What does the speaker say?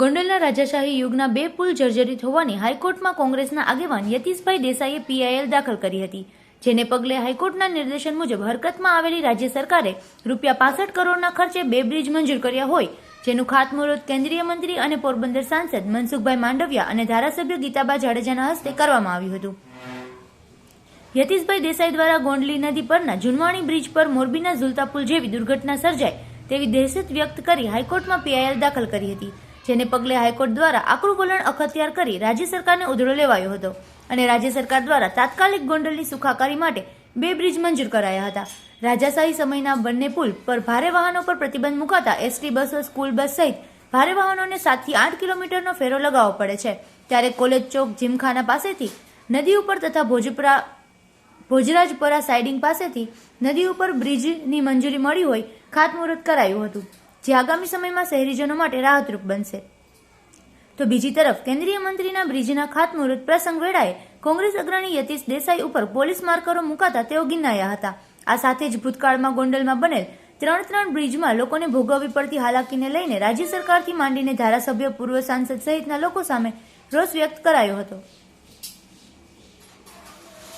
ગોંડલના રાજાશાહી યુગના બે પુલ જર્જરિત હોવાની હાઈકોર્ટમાં કોંગ્રેસના આગેવાન યતીશભાઈ દેસાઈએ પીઆઈએલ દાખલ કરી હતી, જેને પગલે હાઈકોર્ટના નિર્દેશન મુજબ હરકતમાં આવેલી રાજ્ય સરકારે રૂપિયા પાસઠ કરોડના ખર્ચે બે બ્રિજ મંજૂર કર્યા હોય, જેનું ખાતમુહૂર્ત કેન્દ્રીય મંત્રી અને પોરબંદર સાંસદ મનસુખભાઈ માંડવિયા અને ધારાસભ્ય ગીતાબા જાડેજાના હસ્તે કરવામાં આવ્યું હતું. યતીશભાઈ દેસાઈ દ્વારા ગોંડલી નદી પરના જુનવાણી બ્રિજ પર મોરબીના ઝુલતા પુલ જેવી દુર્ઘટના સર્જાય તેવી દહેશત વ્યક્ત કરી હાઈકોર્ટમાં પીઆઈએલ દાખલ કરી હતી. જેને પગલે હાઈકોર્ટ દ્વારા આકરું વલણ અખત્યાર કરી રાજ્ય સરકારને ઉધડો લેવાયો હતો અને રાજ્ય સરકાર દ્વારા તાત્કાલિક ગોંડલની સુખાકારી માટે બે બ્રિજ મંજૂર કરાયા હતા. રાજાશાહી સમયના બંને પુલ પર ભારે વાહનો પર પ્રતિબંધ મુકાતા એસટી બસો, સ્કૂલ બસ સહિત ભારે વાહનોને સાતથી આઠ કિલોમીટરનો ફેરો લગાવવો પડે છે. ત્યારે કોલેજ ચોક જીમખાના પાસેથી નદી ઉપર તથા ભોજપુરા, ભોજરાજપરા સાઇડિંગ પાસેથી નદી ઉપર બ્રિજની મંજૂરી મળી હોય ખાતમુહૂર્ત કરાયું હતું. જે આગામી સમયમાં શહેરીજનો માટે રાહતરૂપ બનશે. તો બીજી તરફ, કેન્દ્રીય મંત્રીના બ્રિજના ખાતમુહૂર્ત પ્રસંગ વેળાએ કોંગ્રેસ અગ્રણી યતીશ દેસાઈ ઉપર પોલીસ માર્કરો મુકાતા તેઓ ગિનાયા હતા. આ સાથે જ ભૂતકાળમાં ગોંડલમાં બનેલ ત્રણ ત્રણ બ્રિજમાં લોકોને ભોગવવી પડતી હાલાકીને લઈને રાજ્ય સરકારથી માંડીને ધારાસભ્ય, પૂર્વ સાંસદ સહિતના લોકો સામે રોષ વ્યક્ત કરાયો હતો.